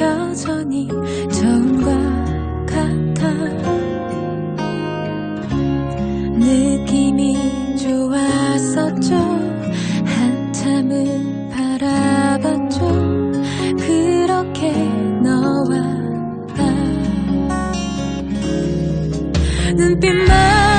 여전히 처음과 같아. 느낌이 좋았었죠. 한참을 바라봤죠. 그렇게 너와 나. 눈빛만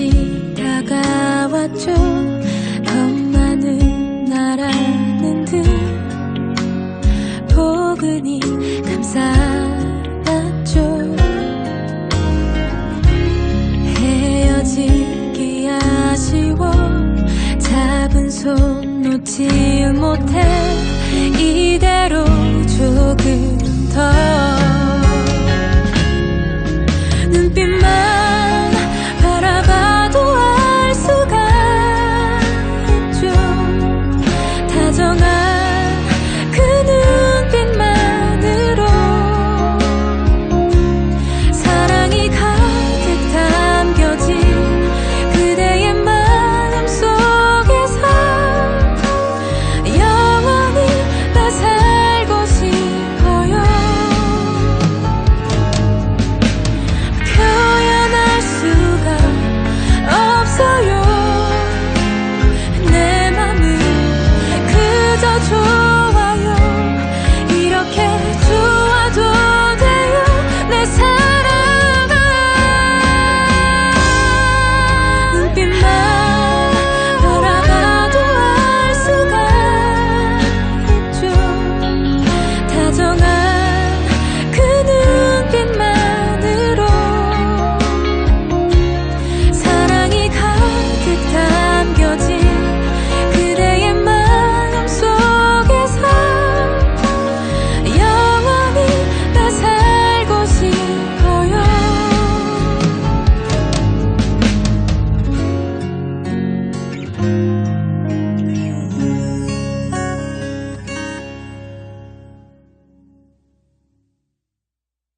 살며시 다가왔죠. 더 많은 나라는 듯 포근히 감싸았죠. 헤어지기 아쉬워. 잡은 손 놓지 못해. 이대로 조금 더. 눈빛만